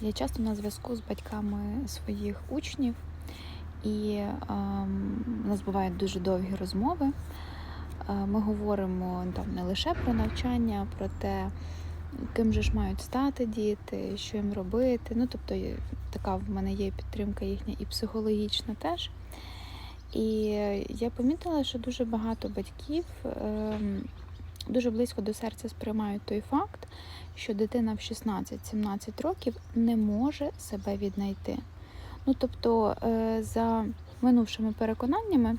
Я часто на зв'язку з батьками своїх учнів, і ем, у нас бувають дуже довгі розмови. Е, Ми говоримо там не лише про навчання, про те, ким же ж мають стати діти, що їм робити. Ну, тобто, така в мене є підтримка їхня і психологічна теж. І я помітила, що дуже багато батьків ем, дуже близько до серця сприймають той факт, що дитина в 16-17 років не може себе віднайти. Ну тобто, е, за минувшими переконаннями,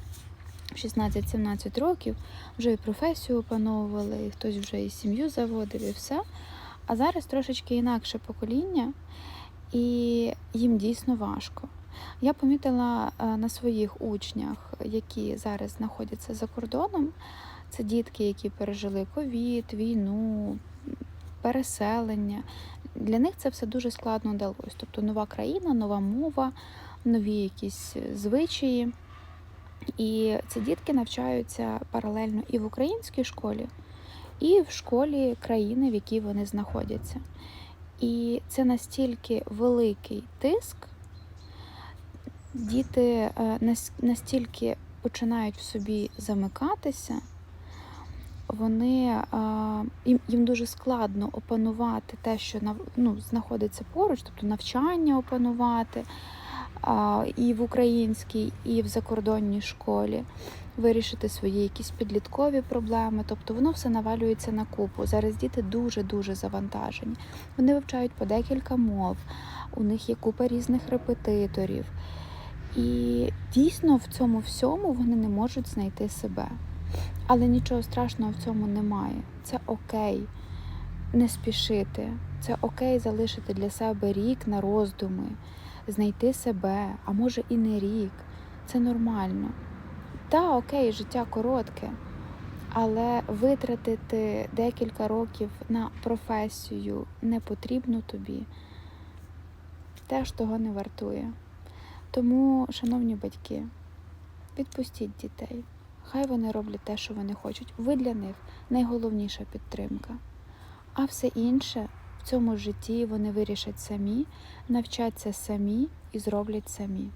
в 16-17 років вже і професію опановували, і хтось вже і сім'ю заводив, і все. А зараз трошечки інакше покоління, і їм дійсно важко. Я помітила е, на своїх учнях, які зараз знаходяться за кордоном. Це дітки, які пережили ковід, війну, переселення. Для них це все дуже складно далось. Тобто нова країна, нова мова, нові якісь звичаї. І ці дітки навчаються паралельно і в українській школі, і в школі країни, в якій вони знаходяться. І це настільки великий тиск, діти е, настільки починають в собі замикатися, вони, е, їм, їм дуже складно опанувати те, що ну, знаходиться поруч, тобто навчання опанувати і в українській, і в закордонній школі, вирішити свої якісь підліткові проблеми. Тобто воно все навалюється на купу. Зараз діти дуже-дуже завантажені. Вони вивчають по декілька мов, у них є купа різних репетиторів. І дійсно в цьому всьому вони не можуть знайти себе. Але нічого страшного в цьому немає. Це окей не спішити. Це окей залишити для себе рік на роздуми, знайти себе, а може і не рік. Це нормально. Та, окей, життя коротке, але витратити декілька років на професію не потрібно тобі, теж того не вартує. Тому, шановні батьки, відпустіть дітей. Хай вони роблять те, що вони хочуть. Ви для них найголовніша підтримка. А все інше в цьому житті вони вирішать самі, навчаться самі і зроблять самі.